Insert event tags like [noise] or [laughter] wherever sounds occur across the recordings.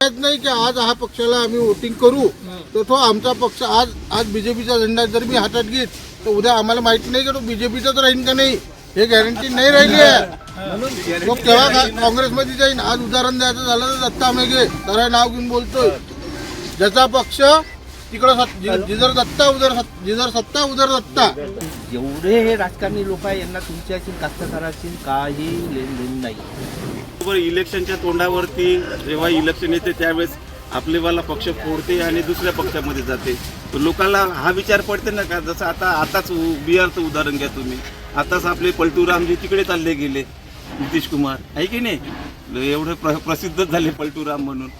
माहीत नाही की आज हा पक्षाला आम्ही वोटिंग करू. तर तो आमचा पक्ष आज आज बीजेपीचा झेंडा जर मी हातात घेत तर उद्या आम्हाला माहीत नाही की तो बीजेपीचाच राहील का नाही. हे गॅरंटी नाही राहिली आहे. तो केव्हा काँग्रेसमध्ये जाईन? आज उदाहरण द्यायचं झालं तर दत्ता मेघे तर नाव घेऊन बोलतोय. ज्याचा पक्ष तिकडं सत- जि- जिधर दत्ता उधर सत- जिधर सत्ता उधर दत्ता. एवढे हे राजकारणी लोक आहे यांना तुमच्याशी कास्तकाराशी काही लेन देन नाही. बरोबर इलेक्शनच्या तोंडावरती जेव्हा इलेक्शन येते त्यावेळेस आपलेवाला पक्ष फोडते आणि दुसऱ्या पक्षामध्ये जाते. तर लोकांना हा विचार पडते ना का? जसं आता आताच बिहारचं उदाहरण घ्या तुम्ही. आताच आपले पलटूरामजी तिकडे चालले गेले नितीश कुमार. आहे की नाही? एवढे प्र प्रसिद्ध झाले पलटूराम म्हणून.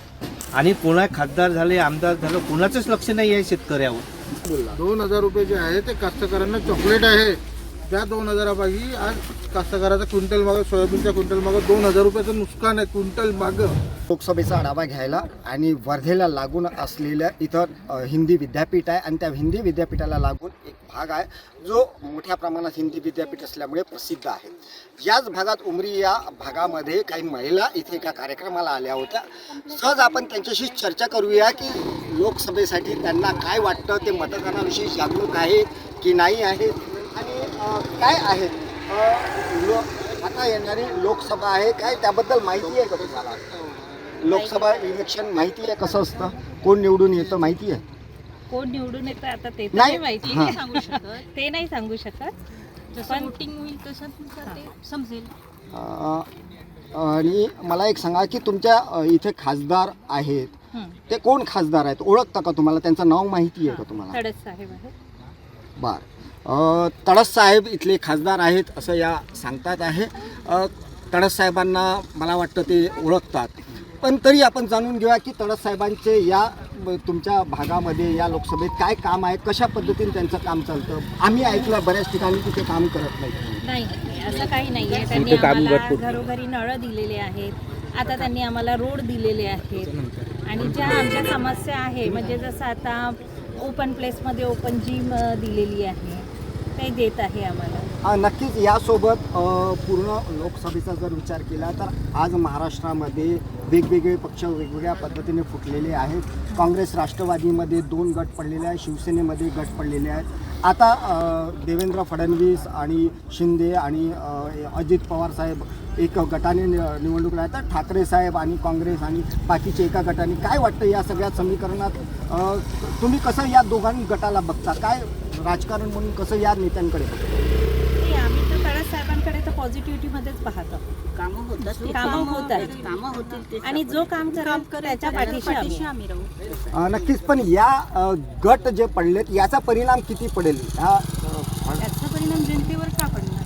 आणि कोणा खासदार झाले आमदार झालं कोणाचंच लक्ष नाही आहे शेतकऱ्यावर. दोन हजार रुपये जे आहे ते कास्तकारांना चॉकलेट आहे. त्या दोन हजारापायी आज कास्तकाराचा क्विंटल मागं सोयाबीनच्या क्विंटल मागं दोन हजार रुपयाचं नुकसान आहे क्विंटल मागं. लोकसभेचा आढावा घ्यायला आणि वर्धेला लागून असलेल्या इथं अ, हिंदी विद्यापीठ आहे आणि त्या हिंदी विद्यापीठाला लागून एक भाग आहे जो मोठ्या प्रमाणात हिंदी विद्यापीठ असल्यामुळे प्रसिद्ध आहे. याच भागात उमरी या भागामध्ये काही महिला इथे एका कार्यक्रमाला आल्या होत्या. सहज आपण त्यांच्याशी चर्चा करूया की लोकसभेसाठी त्यांना काय वाटतं ते मतदानाविषयी जागरूक आहे की नाही आहे आणि अ, काय आहेत? आता येणारी लोकसभा आहे काय त्याबद्दल माहिती आहे का तुम्हाला? लोकसभा इलेक्शन माहिती आहे कसं असतं? कोण निवडून येतं माहिती आहे? कोण निवडून येतं आता ते तर नाही. नाही माहिती हा. नाही सांगू शकत. ते नाही सांगू शकत. जसं वोटिंग होईल तसं तुमचं ते समजेल. अं, आणि मला एक सांगा की तुमच्या अं, इथे खासदार आहेत. हं. ते कोण खासदार आहेत? ओळखता का तुम्हाला? त्यांचं नाव माहिती आहे का तुम्हाला? तडस साहेब आहे बर. तडस साहेब इथले खासदार आहेत असं या सांगतात आहे. अ, तडस साहेबांना मला वाटतं ते ओळखतात. पण तरी आपण जाणून घेऊया की तडस साहेबांचे या तुमच्या भागामध्ये या लोकसभेत काय काम आहे कशा पद्धतीने त्यांचं काम चालतं? आम्ही ऐकलं बऱ्याच ठिकाणी तिथे काम करत नाही नाही असं काही नाही आहे. त्यांनी आम्हाला. घरोघरी नळं दिलेले आहेत. आता त्यांनी आम्हाला रोड दिलेले आहेत. आणि ज्या आमच्या समस्या आहे म्हणजे जसं आता ओपन प्लेसमध्ये ओपन जिम दिलेली आहे. काही देत आहे आम्हाला. नक्कीच यासोबत पूर्ण लोकसभेचा जर विचार केला तर आज महाराष्ट्रामध्ये वेगवेगळे पक्ष वेगवेगळ्या पद्धतीने फुटलेले आहेत. काँग्रेस राष्ट्रवादीमध्ये दोन गट पडलेले आहेत शिवसेनेमध्ये गट पडलेले आहेत. आता देवेंद्र फडणवीस आणि शिंदे आणि अजित पवार साहेब एक गटाने नि- निवडणूक राहतात ठाकरे साहेब आणि काँग्रेस आणि बाकीचे एका गटाने. काय वाटतं या सगळ्या समीकरणात? तुम्ही कसं या दोघांनी गटाला बघता? काय राजकारण म्हणून कसं या नेत्यांकडे बघता? नाही, आम्ही तर तडस साहेबांकडे तर पॉझिटिव्हिटीमध्येच पाहतो. कामं होतात कामं होत आहेत. कामं होतील ते आणि जो काम काम करेल त्याच्या पाठीशी आम्ही राहू. अ, नक्कीच पण या अ, गट जे पडलेत याचा परिणाम किती पडेल? त्याचा परिणाम जनतेवर का पडणार?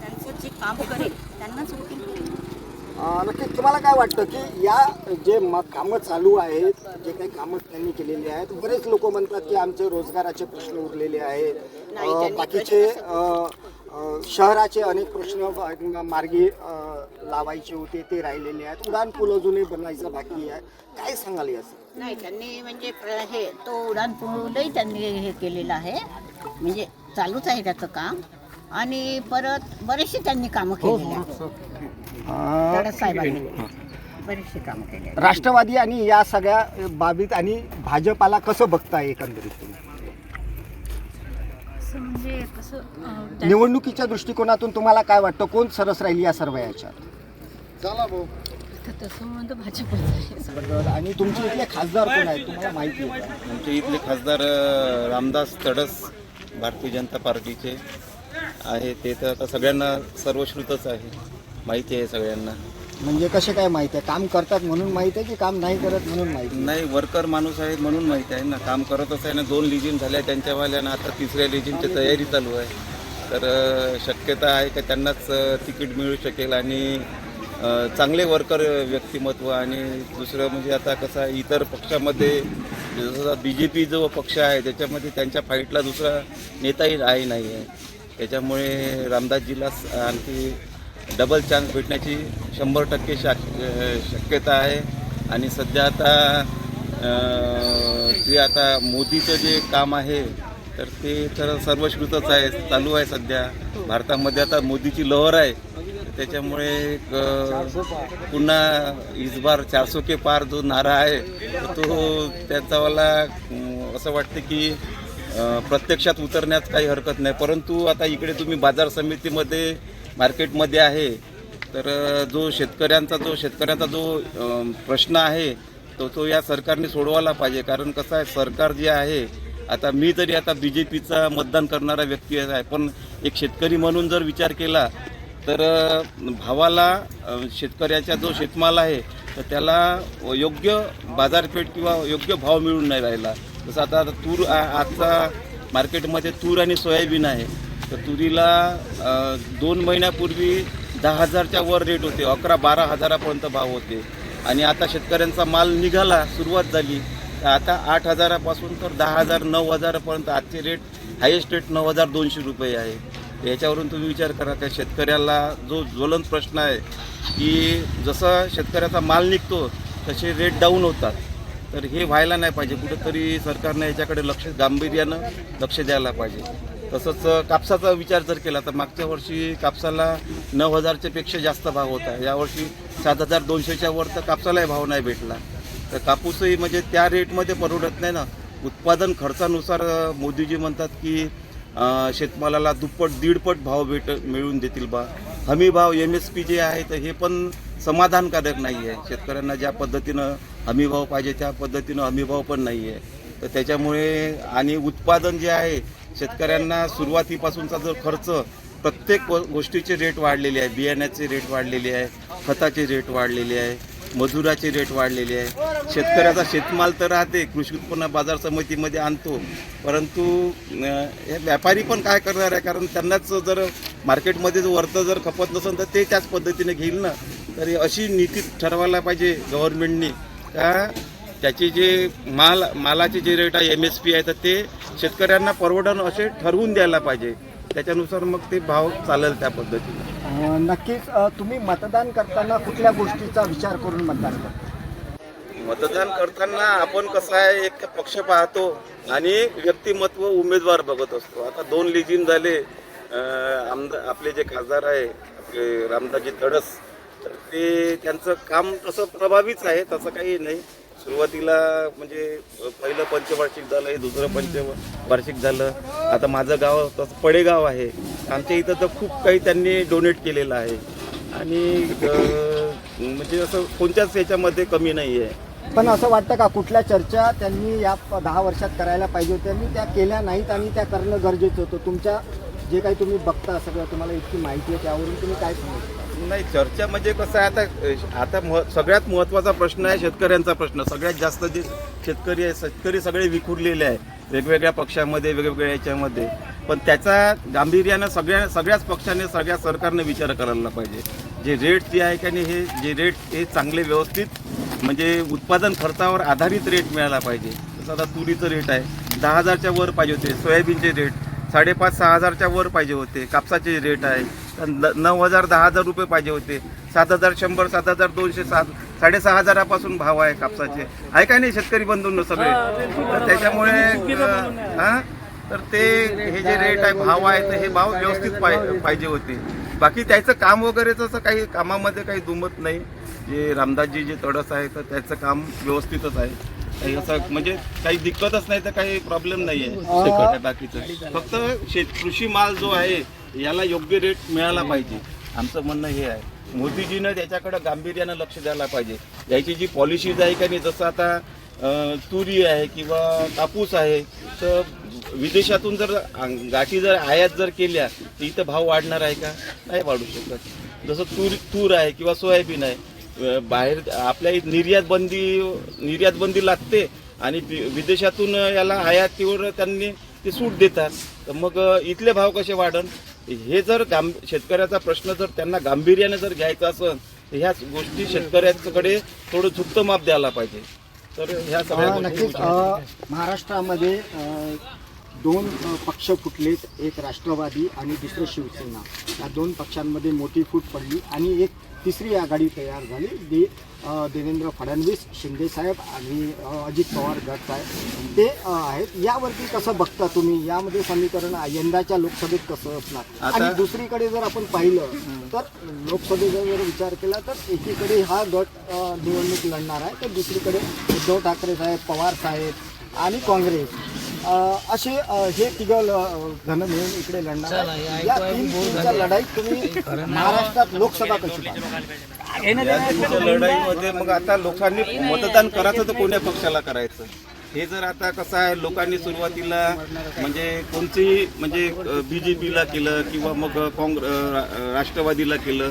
त्यांचं जे काम करेल त्यांनाच वोटिंग करेल अ, नक्कीच तुम्हाला काय वाटतं की या जे म कामं चालू आहेत जे काही कामं त्यांनी केलेली आहेत बरेच लोक म्हणतात की आमचे रोजगाराचे प्रश्न उरलेले आहेत. अ, बाकीचे अ, अ, शहराचे अनेक प्रश्न ब- मार्गी अ, लावायचे होते ते राहिलेले आहेत. उडान पूल अजूनही बनायचं बाकी आहे. काय सांगाल याचं? नाही त्यांनी म्हणजे प्र- हे तो उडान पूलही त्यांनी हे केलेलं आहे. म्हणजे चालूच आहे त्याचं काम. आणि परत बरेचसे त्यांनी कामं केलेली आहेत. बरेचसे कामं केले आहेत. राष्ट्रवादी आणि या सगळ्या बाबीत आणि भाजपाला कसं बघताय एकंदरीत तुम्ही? असं म्हणजे कसं अं, त्या- निवडणुकीच्या दृष्टिकोनातून तुम्हाला काय वाटतं? कोण सरस राहील या सर्व याच्यात? तर तसं म्हणतो भाजपच आहे. बरोबर. आणि तुमचे इथले खासदार कोण आहेत? तुम्हाला माहिती आहे. का? आमचे इथले खासदार अ, रामदास तडस भारतीय जनता पार्टीचे. आहे ते तर आता सगळ्यांना सर्वश्रुतच आहे. माहिती आहे सगळ्यांना. म्हणजे कसे काय माहिती आहे? काम करतात म्हणून माहिती आहे की काम नाही करत म्हणून माहिती? नाही वर्कर माणूस आहे म्हणून माहिती आहे ना. काम करतच आहे ना. दोन लिजिम झाल्या त्यांच्यावाल्यानं आता तिसऱ्या लिजिमची तयारी चालू आहे. तर अ, शक्यता आहे का त्यांनाच अ, तिकीट मिळू शकेल आणि अ, चांगले वर्कर व्यक्तिमत्व आणि दुसरं म्हणजे आता कसं आहे इतर पक्षामध्ये जसं बी जे पी जो पक्ष आहे त्याच्यामध्ये त्यांच्या फाईटला दुसरा नेताही आहे नाही आहे. त्याच्यामुळे रामदासजीला स- आणखी डबल चान्स भेटण्याची शंभर टक्के शाक शक्यता आहे. आणि सध्या आता ते जे आता मोदीचं जे काम आहे तर ते तर सर्वश्रुतच आहे चालू आहे सध्या. भारतामध्ये आता मोदीची लहर आहे. त्याच्यामुळे पुन्हा इस बार चारसो के पार जो नारा आहे तो त्याचावाला असं वाटतं की प्रत्यक्षात उतरण्यात काही हरकत नाही. परंतु आता इकडे तुम्ही बाजार समितीमध्ये मार्केटमध्ये आहे तर जो शेतकऱ्यांचा जो शेतकऱ्यांचा जो प्रश्न आहे तो तो या सरकारने सोडवायला पाहिजे. कारण कसं आहे सरकार जे आहे आता मी तरी आता बी जे पीचा मतदान करणारा व्यक्ती आहे पण एक शेतकरी म्हणून जर विचार केला तर भावाला शेतकऱ्याचा जो शेतमाल आहे तर त्याला योग्य बाजारपेठ किंवा योग्य भाव मिळून नाही राहिला. जसं आता तूर आजचा मार्केटमध्ये तूर आणि सोयाबीन आहे. तर तुरीला दोन महिन्यापूर्वी दहा हजारच्या वर रेट होते. अकरा बारा हजारापर्यंत भाव होते. आणि आता शेतकऱ्यांचा माल निघाला सुरुवात झाली. तर आता आठ हजारापासून तर दहा हजार नऊ हजारापर्यंत आजचे रेट हायेस्ट रेट नऊ हजार दोनशे रुपये आहे. याच्यावरून तुम्ही विचार करा त्या शेतकऱ्याला जो ज्वलंत प्रश्न आहे की जसं शेतकऱ्याचा माल निघतो तसे रेट डाऊन होतात. तर हे व्हायला नाही पाहिजे. कुठंतरी सरकारनं याच्याकडे लक्ष गांभीर्यानं लक्ष द्यायला पाहिजे. तसंच कापसाचा विचार जर केला तर मागच्या वर्षी कापसाला नऊ हजारच्या पेक्षा जास्त भाव होता. यावर्षी सात हजार दोनशेच्या वर तर कापसालाही भाव नाही भेटला. तर कापूसही म्हणजे त्या रेटमध्ये परवडत नाही ना. उत्पादन खर्चानुसार मोदीजी म्हणतात की शेतमालाला दुप्पट दीडपट भाव भेट मिळून देतील बा. हमी भाव एम एस पी जे आहे तर हे पण समाधानकारक नाही आहे शेतकऱ्यांना ज्या पद्धतीनं हमीभाव पाहिजे त्या पद्धतीनं हमीभाव पण नाही आहे तर त्याच्यामुळे आणि उत्पादन जे आहे शेतकऱ्यांना सुरुवातीपासूनचा जो खर्च प्रत्येक गोष्टीचे रेट वाढलेले आहे. बियाण्याचे रेट वाढलेले आहे खताचे रेट वाढलेले आहे मजुराचे रेट वाढलेले आहे. शेतकऱ्याचा शेतमाल तर राहते कृषी उत्पन्न बाजार समितीमध्ये आणतो. परंतु हे व्यापारी पण काय करणार आहे? कारण त्यांनाच जर मार्केटमध्ये जर वरतं जर खपत नसेल तर ते त्याच पद्धतीने घेईल ना. तर अशी नीती ठरवायला पाहिजे गव्हर्नमेंटनी का त्याचे जे माल मालाचे जे रेट आहे एम एस पी आहे तर ते शेतकऱ्यांना परवडण असे ठरवून द्यायला पाहिजे. त्याच्यानुसार मग ते भाव चालेल त्या पद्धतीने. नक्कीच तुम्ही मतदान करताना कुठल्या गोष्टीचा विचार करून मतदान करता? मतदान करताना आपण कसं आहे एक पक्ष पाहतो आणि व्यक्तिमत्व उमेदवार बघत असतो. आता दोन लिजिन झाले. अं, आमदार आपले जे खासदार आहे आपले रामदासजी तडस तर ते त्यांचं काम तसं प्रभावीच आहे तसं काही नाही. सुरुवातीला म्हणजे पहिलं पंचवार्षिक झालं हे दुसरं पंचवार्षिक झालं. आता माझं गाव तसं पडेगाव आहे. आमच्या इथं तर खूप काही त्यांनी डोनेट केलेलं आहे. आणि म्हणजे असं कोणत्याच याच्यामध्ये कमी नाही आहे पण असं वाटतं का कुठल्या चर्चा त्यांनी या दहा वर्षात करायला पाहिजे होत्या आणि त्या केल्या नाहीत आणि त्या करणं गरजेचं होतं? तुमच्या जे काही तुम्ही बघता सगळं तुम्हाला इतकी माहिती आहे त्यावरून तुम्ही काय सांगू? नाही चर्चा म्हणजे कसं आहे आता आता मह सगळ्यात महत्त्वाचा प्रश्न आहे शेतकऱ्यांचा प्रश्न. सगळ्यात जास्त जे शेतकरी आहे शेतकरी सगळे विखुरलेले आहे वेगवेगळ्या पक्षामध्ये वेगवेगळ्या याच्यामध्ये. पण त्याचा गांभीर्यानं सगळ्या सगळ्याच पक्षाने सगळ्या सरकारने विचार करायला पाहिजे. जे रेट जे आहे का नाही हे जे रेट हे चांगले व्यवस्थित म्हणजे उत्पादन खर्चावर आधारित रेट मिळाला पाहिजे. जसं आता तुरीचं रेट आहे दहा हजारच्या वर पाहिजे होते सोयाबीनचे रेट साडेपाच सहा हजारच्या वर पाहिजे होते कापसाचे रेट आहे. नऊ हजार दहा हजार रुपये पाहिजे होते. सात हजार शंभर सात हजार दोनशे सात साडेसहा हजारापासून भाव आहे कापसाचे. आहे काय नाही शेतकरी बंधूंनो सगळे? तर त्याच्यामुळे हा? तर ते हे जे रेट आहे भाव आहे तर हे भाव व्यवस्थित पाहि- पाहिजे होते. बाकी त्याचं काम वगैरेचं असं काही कामामध्ये काही दुमत नाही. जे रामदासजी जे तडस आहे तर त्याचं काम व्यवस्थितच आहे. काही असं म्हणजे काही दिक्कतच नाही तर काही प्रॉब्लेम नाही आहे बाकीचं. फक्त शेत कृषी माल जो आहे याला योग्य रेट मिळाला पाहिजे. आमचं म्हणणं हे आहे. मोदीजीनं त्याच्याकडे गांभीर्यानं लक्ष द्यायला पाहिजे. याची जी पॉलिसीज आहे का नाही जसं आता तुरी आहे किंवा कापूस आहे तर विदेशातून जर गाठी जर आयात जर केल्या तर इथं भाव वाढणार आहे का? नाही वाढू शकत. जसं तूर तूर आहे किंवा सोयाबीन आहे बाहेर आपल्या निर्यात बंदी निर्यात बंदी लागते आणि विदेशातून याला आयातीवर त्यांनी ते सूट देतात. तर मग इथले भाव कसे वाढन? हे जर गांभ शेतकऱ्याचा प्रश्न जर त्यांना गांभीर्याने जर घ्यायचा असेल तर ह्या गोष्टी शेतकऱ्यांकडे थोडं झुकतं माप द्यायला पाहिजे. तर ह्या सगळ्या नक्कीच. महाराष्ट्रामध्ये दोन पक्ष फुटलेत. एक राष्ट्रवादी आणि दुसरं शिवसेना. या दोन पक्षांमध्ये मोठी फूट पडली आणि एक तिसरी आघाडी तयार झाली जी देवेंद्र फडणवीस शिंदेसाहेब आणि अ, अजित पवार गट आहे ते आहेत. यावरती कसं बघता तुम्ही? यामध्ये समीकरण यंदाच्या लोकसभेत कसं असणार? आणि दुसरीकडे जर आपण पाहिलं तर लोकसभेचा जर विचार केला तर एकीकडे हा गट निवडणूक लढणार आहे तर दुसरीकडे उद्धव ठाकरे साहेब पवार साहेब आणि काँग्रेस. असे हे तिघं ल- जण मिळून इकडे लढणार आहेत. या तीन टीमच्या लढाईत तुम्ही महाराष्ट्रात लोकसभा कशी लढाईमध्ये मग आता लोकांनी मतदान करायचं तर कोण्या पक्षाला करायचं? हे जर आता कसं आहे लोकांनी सुरुवातीला म्हणजे कोणतीही म्हणजे बी जे पीला केलं किंवा मग काँग्रेस राष्ट्रवादीला केलं?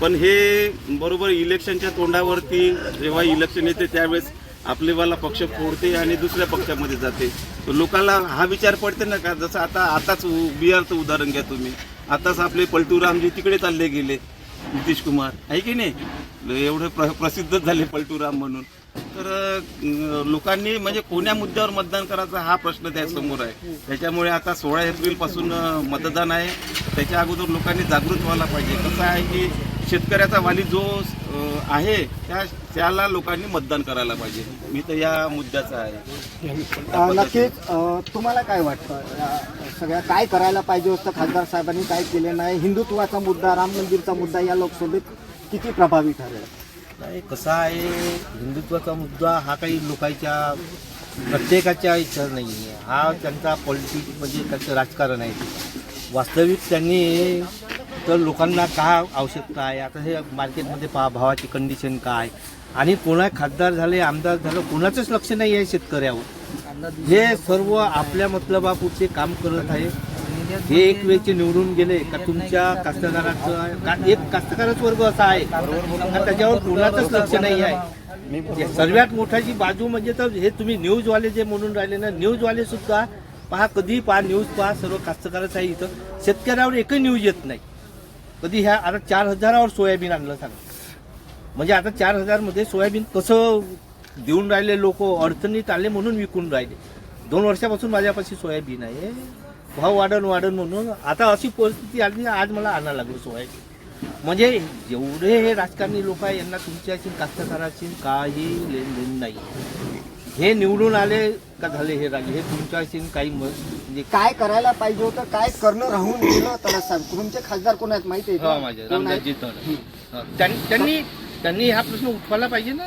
पण हे बरोबर इलेक्शनच्या तोंडावरती जेव्हा इलेक्शन येते त्यावेळेस आपलेवाला पक्ष फोडते आणि दुसऱ्या पक्षामध्ये जाते. तर लोकांना हा विचार पडते ना का जसं आता आताच उ- बिहारचं उदाहरण घ्या तुम्ही. आताच आपले पलटूरामजी तिकडे चालले गेले नितीश कुमार. आहे की नाही? एवढे प्र प्रसिद्धच झाले पलटूराम म्हणून. तर लोकांनी म्हणजे कोण्या मुद्द्यावर मतदान करायचं हा प्रश्न त्यासमोर आहे. त्याच्यामुळे आता सोळा एप्रिलपासून मतदान आहे. त्याच्या अगोदर लोकांनी जागृत व्हायला पाहिजे. कसं आहे की शेतकऱ्याचा वाली जो आहे त्या त्याला लोकांनी मतदान करायला पाहिजे. मी तर या मुद्द्याचा आहे. नक्कीच तुम्हाला काय वाटतं? सगळ्या काय करायला पाहिजे होतं? खासदार साहेबांनी काय केले नाही? हिंदुत्वाचा मुद्दा राम मंदिरचा मुद्दा या लोकसभेत किती प्रभावी ठरेल? नाही कसा आहे? हिंदुत्वाचा मुद्दा हा काही लोकांच्या प्रत्येकाच्या इच्छा नाही आहे हा त्यांचा पॉलिटिक्स म्हणजे त्यांचं राजकारण आहे. वास्तविक त्यांनी तर लोकांना काय आवश्यकता आहे? आता हे मार्केटमध्ये पहा भावाची कंडिशन काय? आणि कोणा खासदार झाले आमदार झालं कोणाचंच लक्ष नाही आहे शेतकऱ्यावर. हे सर्व आपल्या मतलबापुरते काम करत आहे. हे एक वेळचे निवडून गेले का तुमच्या कास्तकाराचं का एक कास्तकारच वर्ग असा आहे? का त्याच्यावर कोणाचंच लक्ष नाही आहे? सर्वात मोठाची बाजू म्हणजे तर हे तुम्ही न्यूजवाले जे म्हणून राहिले ना न्यूजवाले सुद्धा पहा कधी पहा न्यूज पहा सर्व कास्तकारच आहे इथं. शेतकऱ्यावर एकही न्यूज येत नाही. कधी ह्या आता चार हजारावर सोयाबीन आणलं सांगा. म्हणजे आता चार हजारमध्ये सोयाबीन कसं देऊन राहिले लोक अडचणीत आले म्हणून विकून राहिले. दोन वर्षापासून माझ्यापाशी सोयाबीन आहे. भाव वाढन वाढन म्हणून आता अशी परिस्थिती आली आज मला आणायला लागलं सोयाबीन. म्हणजे जेवढे हे राजकारणी लोक आहे यांना तुमच्याशी कास्तकाराशी काही लेनदेन नाही. हे निवडून आले का झाले हे राजे हे तुमच्याशी काही म्हणजे काय करायला पाहिजे होतं काय करणं राहून गेलं तर साहेब तुमचे खासदार कोण आहेत माहिती आहे हा का? माझे. कोण आहेत? रामदासजी तडे हा. त्यांनी त्यांनी त्यांनी हा प्रश्न उठवायला पाहिजे ना.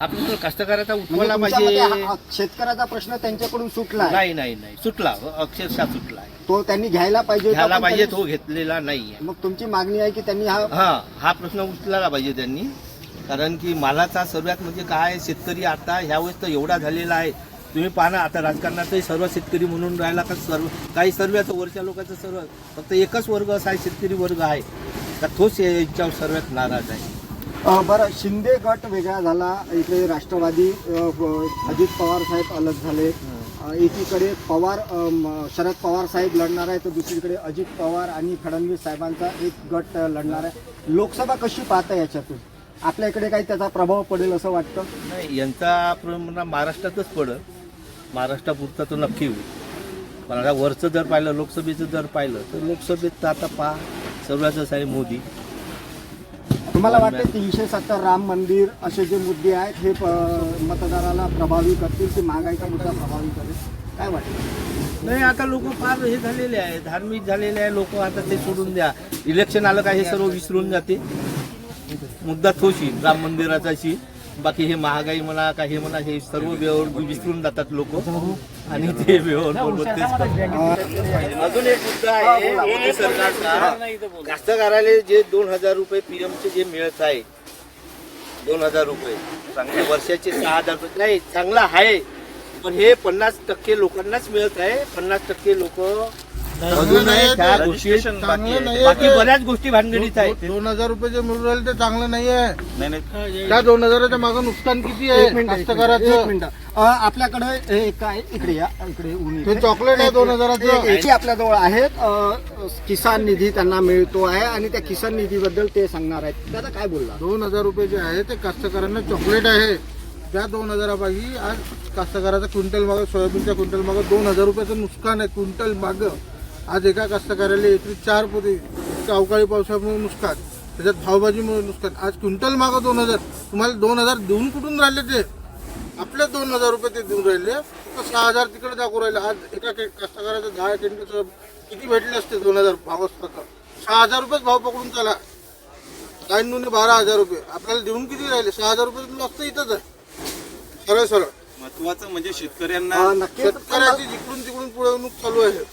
हा प्रश्न कास्तकाराचा म्हणजे उठवायला पाहिजे. हा- शेतकऱ्याचा प्रश्न त्यांच्याकडून सुटला. नाही नाही नाही. सुटला. अक्षरशः सुटला तो त्यांनी घ्यायला पाहिजे होता, घ्यायला पण पाहिजे तो घेतलेला नाहीये. मग तुमची मागणी आहे की त्यांनी हा हा हा प्रश्न उचलायला पाहिजे त्यांनी. कारण की मालाचा सर्वात म्हणजे काय शेतकरी आता ह्यावेळेस तर एवढा झालेला आहे. तुम्ही पाहा आता राजकारणातही सर्व शेतकरी म्हणून राहिला का सर्व काही सर्वांचं वरच्या लोकांचं सर्व फक्त एकच वर्ग असा आहे शेतकरी वर्ग आहे. का तोच यांच्यावर सर्वात नाराज आहे. बरं शिंदे गट वेगळा झाला इकडे राष्ट्रवादी अजित पवार साहेब अलग झाले. एकीकडे पवार शरद पवार साहेब लढणार आहे तर दुसरीकडे अजित पवार आणि फडणवीस साहेबांचा एक गट लढणार आहे. लोकसभा कशी पाहता याच्यातून? आपल्या इकडे काही त्याचा प्रभाव पडेल असं वाटतं? नाही यांचा महाराष्ट्रातच पडत महाराष्ट्रापुरता तो नक्की होईल. पण आता वरचं जर पाहिलं लोकसभेचं जर पाहिलं तर लोकसभेत तर आता पहा सर्वांचंच आहे मोदी. तुम्हाला वाटते तीनशे सत्तर राम मंदिर असे जे मुद्दे आहेत हे प- मतदाराला प्रभावी करतील की महागाईचा मुद्दा प्रभावी करेल? काय वाटतं नाही आता लोक फार हे झालेले आहे धार्मिक झालेले आहे लोक आता ते सोडून द्या. इलेक्शन आलं का हे सर्व विसरून जाते मुद्दा येईल राम मंदिराचाशी बाकी हे महागाई म्हणा का हे म्हणा हे सर्व व्यवहार विसरून जातात लोक. आणि ते व्यवहार. अजून एक मुद्दा आहे मोदी सरकारचा. कास्तकाराले जे दोन हजार रुपये पीएम चे जे मिळत आहे दोन हजार रुपये. चांगले वर्षाचे सहा हजार रुपये. नाही चांगला आहे पण हे पन्नास टक्के लोकांनाच मिळत आहे. पन्नास टक्के लोक अजून नाही त्या चांगलं बाकी बऱ्याच गोष्टी भानगडीत आहेत. दोन हजार रुपये जे मिळून राहिले ते चांगलं नाही आहे. नाही नाही. त्या दोन हजाराच्या मागं नुकसान किती एक आहे मिनिट एक कास्तकाराचं. मिनिट. अ, आपल्याकडे हे काय इकडे या इकडे ऊन ते इथे. चॉकलेट आहे दोन हजाराचं. याची आपल्याजवळ आहेत. अ, किसान निधी त्यांना मिळतो आहे आणि त्या किसान निधीबद्दल ते सांगणार आहेत. दादा काय बोलला? दोन हजार रुपये जे आहे. ते कास्तकारांना चॉकलेट आहे. त्या दोन हजारापायी आज कास्तकाराचा क्विंटल मागं सोयाबीनच्या क्विंटल मागं दोन हजार रुपयाचं नुकसान आहे. क्विंटल मागं. आज एका कास्तकाराला एकरी चार पोते इतकं अवकाळी पावसामुळे नुकसान त्याच्यात भावभाजीमुळे नुकसान आज क्विंटल मागं दोन हजार तुम्हाला दोन हजार देऊन कुठून राहिले ते? आपले दोन हजार रुपये ते देऊन राहिले. तर सहा हजार तिकडे दाखवून राहिले. आज एका कास्तकाराचं दहा क्विंटलचं किती भेटले असते दोन हजार भाव असता तर? सहा हजार रुपयेच भाव पकडून चाला काही नुने बारा हजार रुपये. आपल्याला देऊन किती राहिले? सहा हजार रुपये लॉस तर इथंच आहे. सरळ सरळ. महत्वाचं म्हणजे शेतकऱ्यांना शेतकऱ्याची जिकडून तिकडून पुढवणूक चालू आहे.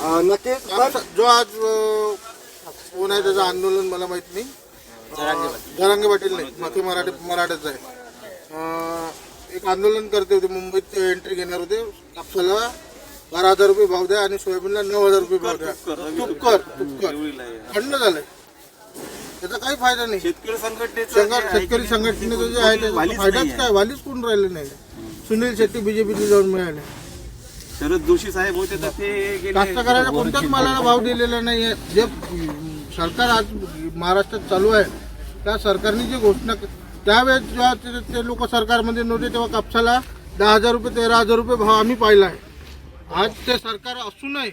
नक्कीच पण आमचा- जो आज कोण आहे त्याचं आंदोलन मला माहीत नाही. जरांगे पाटील. नाही मते मराठी मराठ्याचं आहे. एक आंदोलन करते होते मुंबईत ते एंट्री घेणार होते. कापसाला बारा हजार रुपये भाव द्या आणि सोयाबीनला नऊ हजार रुपये भाव द्या. तुपकर तुपकर खंड झालंय. त्याचा काही फायदा नाही. शेतकरी संघटनेचं संघट शेतकरी संघटनेचं जे आहे त्याचा फायदाच काय? वालीच कोण राहिले नाही? सुनील शेट्टी बीजेपीचे जाऊन मिळाले. शरद जोशी साहेब होते तर ते कास्तकाराला कोणत्याच मालाला भाव दिलेला नाही आहे जे सरकार आज महाराष्ट्रात चालू आहे त्या सरकारने जी घोषणा के- त्यावेळेस जेव्हा ते- ते लोक सरकारमध्ये नव्हते तेव्हा कापसाला दहा हजार रुपये तेरा हजार रुपये भाव आम्ही पाहिला आहे. आज ते सरकार असूनही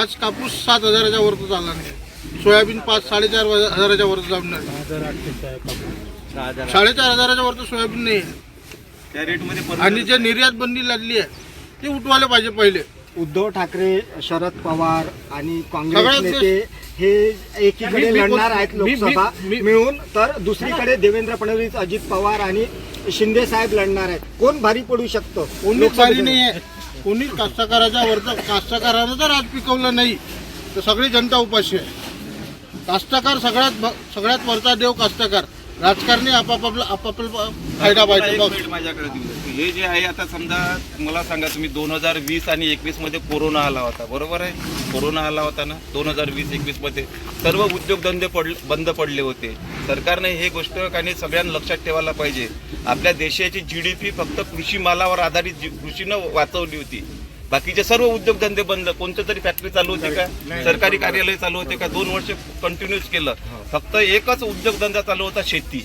आज कापूस सात हजाराच्या वरती चालला नाही. सोयाबीन पाच साडेचार हजाराच्या वरती जाऊन नाही. साडेचार हजाराच्या वरती सोयाबीन नाही आहे. त्या रेटमध्ये परत आणि जे निर्यात बंदी लागली आहे ती उठवायला पाहिजे पहिले. उद्धव ठाकरे शरद पवार आणि काँग्रेस नेते हे एकीकडे मी- मी लढणार कोण- आहेत मी- मी- लोकसभा मी- मिळून तर दुसरीकडे देवेंद्र फडणवीस अजित पवार आणि शिंदे साहेब लढणार आहेत. कोण भारी पडू शकतो? कोणीच भारी नाही आहे कोणीच कास्तकाराच्या वरचं कास्तकारानं जर आज पिकवलं नाही तर सगळी जनता उपाशी आहे. कास्तकार सगळ्यात भ- सगळ्यात वरचा देव कास्तकार. राजकारणी आपापला आपापला फायदा पाहिजे. एक माझ्याकडे देऊ. द्या. हे जे आहे आता समजा मला सांगा तुम्ही दोन हजार वीस आणि एकवीसमध्ये कोरोना आला होता. बरोबर आहे? कोरोना आला होता ना? दोन हजार वीस एकवीसमध्ये सर्व उद्योगधंदे पडले बंद पडले होते. सरकारने हे गोष्ट काही सगळ्यांना लक्षात ठेवायला पाहिजे. आपल्या देशाची जी डी पी फक्त कृषी मालावर आधारित जी- कृषीनं वाचवली होती. बाकीचे सर्व उद्योगधंदे बंद. कोणत्या तरी फॅक्टरी चालू होती का? सरकारी कार्यालय चालू होते का? दोन वर्ष कंटिन्यूच केलं. फक्त एकच उद्योगधंदा चालू होता शेती.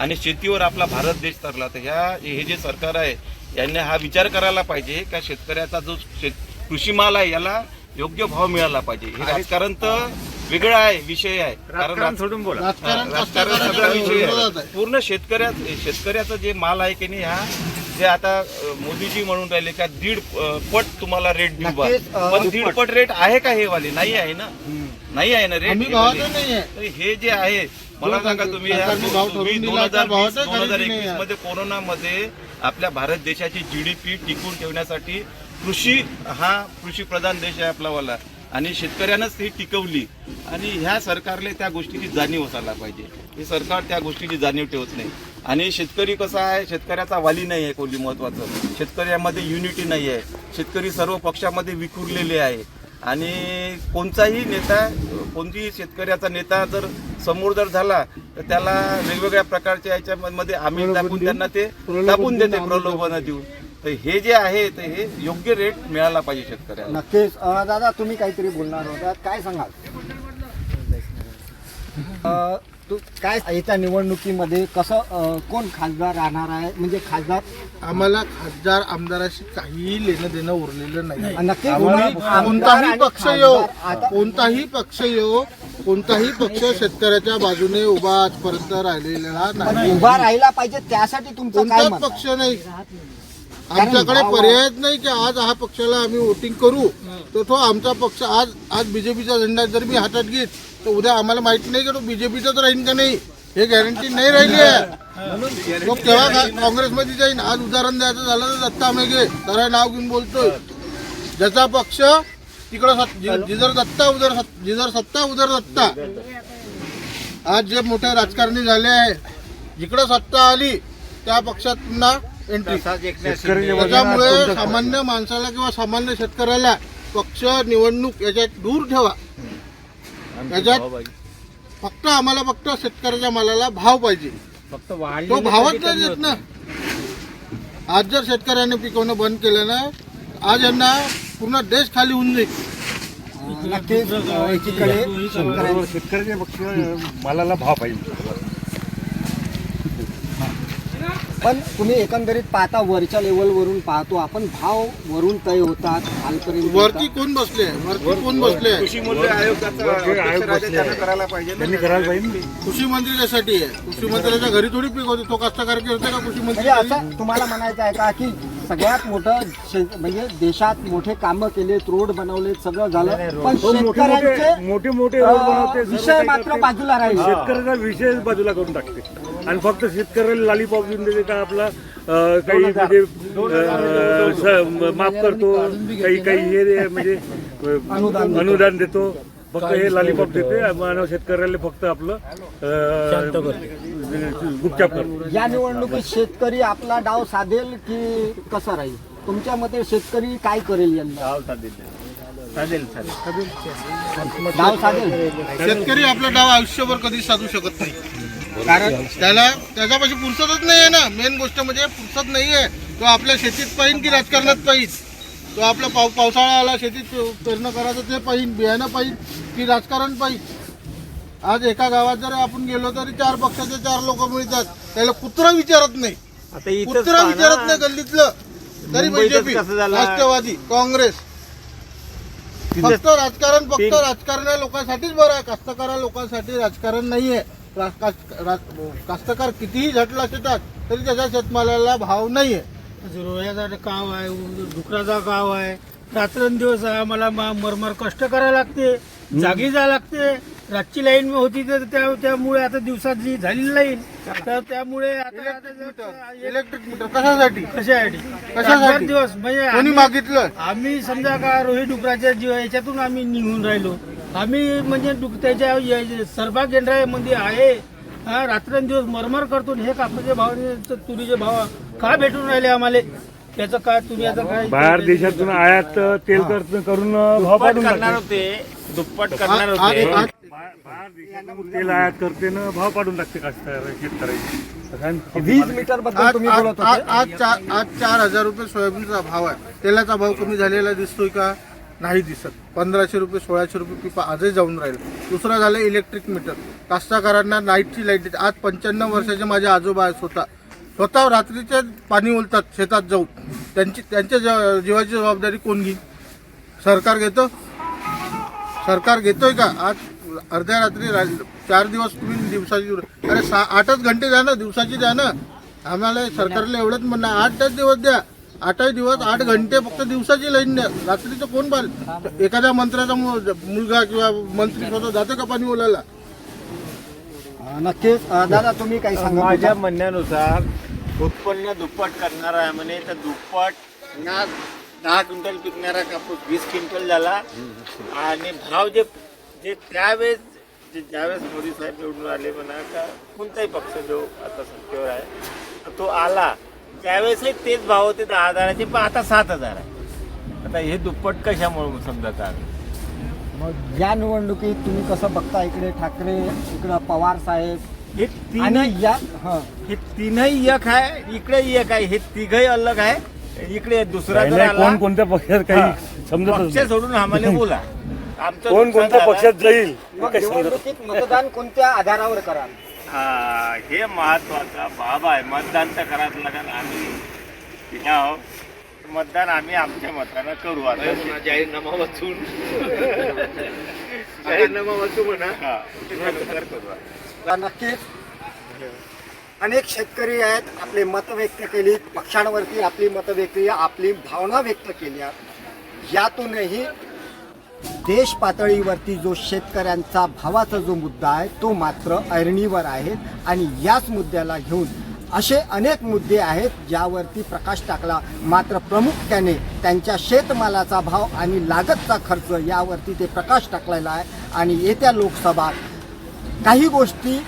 आणि शेतीवर आपला भारत देश तरला तर ह्या हे जे सरकार आहे यांनी हा विचार करायला पाहिजे का शेतकऱ्याचा जो शेत कृषी माल आहे याला योग्य भाव मिळाला पाहिजे. हे राजकारण तर वेगळं आहे विषय आहे. कारण सोडून बोला. राजकारण विषय पूर्ण शेतकऱ्या शेतकऱ्याचं जे माल आहे की नाही हा जे आता मोदीजी म्हणून राहिले का दीड पट तुम्हाला रेट देऊ बा. नक्कीच, अ, पण दीड पट. रेट आहे का हे वाले? नाही आहे ना? नाही आहे ना रेट आम्ही हे वाले. भावाचं तर हे जे आहे मला सांगा तुम्ही ह्या सरकारने भाव ठरवून तुम्ही दिला दोन हजार भावाचं वीस दोन हजार खरेदी नाही एकवीस आहे. मध्ये कोरोनामध्ये आपल्या भारत देशाची जीडीपी टिकून ठेवण्यासाठी कृषी हा कृषी प्रधान देश आहे आपलावाला आणि शेतकऱ्यानंच ही टिकवली. आणि ह्या सरकारला त्या गोष्टीची जाणीव असायला पाहिजे. हे सरकार त्या गोष्टीची जाणीव ठेवत नाही. आणि शेतकरी कसा आहे शेतकऱ्याचा वाली नाही आहे कोणी महत्वाचं शेतकऱ्यामध्ये युनिटी नाही आहे. शेतकरी सर्व पक्षामध्ये विखुरलेले आहे. आणि कोणताही नेता कोणतीही शेतकऱ्याचा नेता जर समोर जर झाला तर त्याला वेगवेगळ्या प्रकारच्या याच्यामध्ये आम्ही दाखवून त्यांना ते दाबून देते प्रलोभन देऊन. तर हे जे आहे तर हे योग्य रेट मिळाला पाहिजे शेतकऱ्याला. नक्कीच. अ, दादा तुम्ही काहीतरी बोलणार होता. काय सांगाल? अ, तू काय येत्या निवडणुकीमध्ये कसं अ, कोण खासदार राहणार आहे? म्हणजे खासदार आम्हाला खासदार आमदाराशी काहीही लेणं देणं उरलेलं नाही. नक्की आम्हाला आमदार कोणताही आणि पक्ष येऊ खासदार आता- कोणताही पक्ष येऊ कोणताही पक्ष शेतकऱ्याच्या बाजूने उभा आजपर्यंत राहिलेला नाही. उभा राहिला पाहिजे त्यासाठी तुमचं काय कोणताच मत पक्ष नाही. आमच्याकडे पर्यायच नाही की आज हा पक्षाला आम्ही वोटिंग करू. तर तो आमचा पक्ष आज आज बीजेपीचा झेंडा जर मी हातात घेत तर उद्या आम्हाला माहीत नाही की तो बीजेपीचाच राहीन का नाही. हे गॅरंटी नाही राहिली आहे. तो केव्हा काँग्रेसमध्ये जाईन? आज उदाहरण द्यायचं झालं तर दत्ता मेघे तर नाव घेऊन बोलतोय. ज्याचा पक्ष तिकडं सत- जि- जिधर दत्ता उधर सत- जिधर सत्ता उधर दत्ता. आज जे मोठे राजकारणी झाले आहे जिकडं सत्ता आली त्या पक्षात पुन्हा एंट्री त्याच्यामुळे सामान्य माणसाला किंवा सामान्य शेतकऱ्याला पक्ष निवडणूक याच्यात दूर ठेवा. त्याच्यात फक्त आम्हाला फक्त शेतकऱ्याच्या मालाला भाव पाहिजे. तो भावच नाही. देत ना आज जर शेतकऱ्याने पिकवणं बंद केलं ना आज यांना पूर्ण देश खाली होऊन जाईल. नक्कीच एकीकडे शेतकऱ्याच्या पक्ष मालाला भाव पाहिजे. पण तुम्ही एकंदरीत पाहता वरच्या लेवलवरून पाहतो आपण भाव वरून तय होतात खालपर्यंत. वरती कोण बसले? वरती कोण बसले? कृषी मूल्य आयोगाचा अध्यक्ष राजा त्यानं करायला पाहिजे ना. कृषी मंत्री त्यासाठी आहे. कृषी मंत्र्याच्या घरी थोडी पीक होते तो कष्टकरी होते का कृषी मंत्री म्हणजे असं तुम्हाला म्हणायचं आहे का की सगळ्यात मोठं शे- म्हणजे देशात मोठे कामं केलेत रोड बनवलेत सगळं झालं. पण शेतकऱ्यांचे मोठे मोठे अं, रोड बनवते सर्व विषय काही मात्र करते. बाजूला राहील. शेतकऱ्याचा विषय बाजूला करून टाकते. आणि फक्त शेतकऱ्याला लालीपॉप देऊन देते का आपला अं, काही म्हणजे अं, स- माफ करतो काही काही हे दे- म्हणजे अं, अनुदान देतो. फक्त हे लालीपॉप देते. मानव शेतकऱ्याला फक्त आपलं अं, गुपचाप करतो या निवडणुकीत शेतकरी आपला डाव साधेल की कसं राहील? तुमच्या मते शेतकरी काय करेल यंदा चालेल डाव साधेल? शेतकरी आपला डाव आयुष्यभर कधी साधू शकत नाही. कारण त्याला त्याच्यापाशी पुरसतच नाही आहे ना. मेन गोष्ट म्हणजे पुरसत नाही आहे तो आपल्या शेतीत पाहिजे की राजकारणात पाहिजे तो आपला पाव पावसाळा आला शेतीत पेरणं करायचं ते पाहिजे बियाणं पाहिजे की राजकारण पाहिजे आज एका गावात जर आपण गेलो तरी चार पक्षाचे चार लोक मिळतात. त्याला कुत्रा विचारत नाही. आता इथंच कुत्रा पहा. विचारत नाही गल्लीतलं. तरी मुंबईतच बीजेपी कसं झालं? राष्ट्रवादी काँग्रेस. फक्त राजकारण फक्त तीन- राजकारणा लोकांसाठीच बरं आहे. कास्तकारा लोकांसाठी राजकारण नाहीये. रा- कास्त- रा- कास्तकार कितीही झटला शेतात तरी त्याच्या शेतमालाला भाव नाहीये. रोह्याचा गाव आहे डुकराचा गाव आहे. रात्रंदिवस आम्हाला मा- मरमर कष्ट करायला लागते जागी जा लागते. रातची लाईन होती तर त्या त्यामुळे आता दिवसातली झालेली लाईन तर त्यामुळे आता आता इलेक्ट्रिक मीटर. कशासाठी? कशासाठी? कशासाठी? दिवस म्हणजे कोणी आम्ही- मागितलं? आम्ही समजा का रोहित डुकराच्या जीव याच्यातून आम्ही निघून राहिलो. आम्ही म्हणजे डुक त्याच्या या- सरबा केंद्रामध्ये आहे. हा रात्रंदिवस मरमर करतो आणि हे कापसाचे भाव आणि त- तुरीचे भाव का भेटून राहिले आम्हाला? त्याचं काय तुम्ही आता काय बाहेर देशातून आयात तेल कर- करून भाव पाडून करणार होते. दुप्पट करणार होते. बाहेर देशातून तेल आयात करते ना भाव पाडून कास्तकार शेतकऱ्याची? वीज मीटरबद्दल आज तुम्ही आज- बोलत आज होते. आज चार आज चार हजार रुपये सोयाबीनचा भाव आहे. तेलाचा भाव कमी झालेला दिसतोय का? नाही दिसत. पंधराशे रुपये सोळाशे रुपये पिपा आजही जाऊन राहील. दुसरं झालं इलेक्ट्रिक मीटर कास्तकारांना नाईटची लाइट देते. आज पंच्याण्णव वर्षाचे माझे आजोबा आहेत स्वतः. स्वतः रात्रीचे पाणी ओलतात शेतात जाऊन. त्यांची त्यांच्या ज- जीवाची जबाबदारी कोण घेईल? सरकार घेतं? सरकार घेतोय का आज? अर्ध्या रात्री रा- चार दिवस तुम्ही दिवसाची अरे सा आठच घंटे द्या ना दिवसाची द्या ना. आम्हाला सरकारला एवढंच म्हणणं आठच दिवस द्या. आठच दिवस आठ घंटे फक्त दिवसाची लाईन द्या. रात्रीचं कोण पाल? एखाद्या मंत्र्याचा मुलगा किंवा मंत्री स्वतः जाते का पाणी ओलायला? नक्कीच. दादा तुम्ही काही सांगा माझ्या म्हणण्यानुसार उत्पन्न दुप्पट करणार आहे म्हणे तर दुप्पट ना दहा क्विंटल पिकणारा कापूस वीस क्विंटल झाला. आणि भाव जे जे त्यावेळेस जे ज्यावेळेस मोदी साहेब निवडून आले म्हणा का कोणताही पक्ष जो आता सत्तेवर आहे तो आला. त्यावेळेसही तेच भाव होते दहा हजाराचे पण आता सात हजार आहे. आता हे दुप्पट कशामुळे समजा आम्ही मग या निवडणुकीत तुम्ही कसं बघता इकडे ठाकरे इकडं पवार साहेब? हे आणि तीन या हं. हे तीनही एक आहे इकडे एक आहे हे तिघही अलग आहे इकडे दुसरा जर आला कोण कोणत्या पक्षात हा. काही समजतच पक्ष नाही. सोडून आम्हाला बोला. [laughs] कोण कोणत्या. पक्षात जाईल? मग काही समजत निवडणुकीत मतदान कोणत्या आधारावर कराल? हा, हे महत्त्वाचा. बाब आहे मतदान तर करावं लागेल. आम्ही आहो. मतदान आम्ही आमच्या मतानं करू आता. जाहीरनामा वाचून जाहीरनामा वाचू. म्हणा. हा. त्याच्यानुसार करू आता. नक्कीच. अनेक शेतकरी आहेत आपले मत व्यक्त केली पक्षांवरती आपली मत व्यक्त केली आपली भावना व्यक्त केल्या यातूनही देश पातळीवरती जो शेतकऱ्यांचा भावाचा जो मुद्दा आहे तो मात्र ऐरणीवर आहे आणि याच मुद्द्याला घेऊन असे अनेक मुद्दे आहेत ज्यावरती प्रकाश टाकला. मात्र प्रामुख्याने त्यांच्या शेतमालाचा भाव आणि लागतचा खर्च यावरती ते प्रकाश टाकलेला आहे. आणि येत्या लोकसभा काही गोष्टी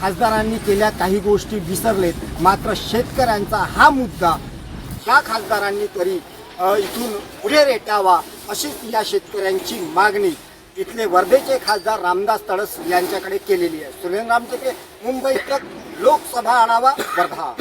खासदारांनी केल्या काही गोष्टी विसरलेत. मात्र शेतकऱ्यांचा हा मुद्दा या खासदारांनी तरी इथून पुढे रेटावा अशीच या शेतकऱ्यांची मागणी इथले वर्धेचे खासदार रामदास तडस यांच्याकडे केलेली आहे. सुरेंद्र रामटेके मुंबई तक लोकसभा आढावा वर्धा.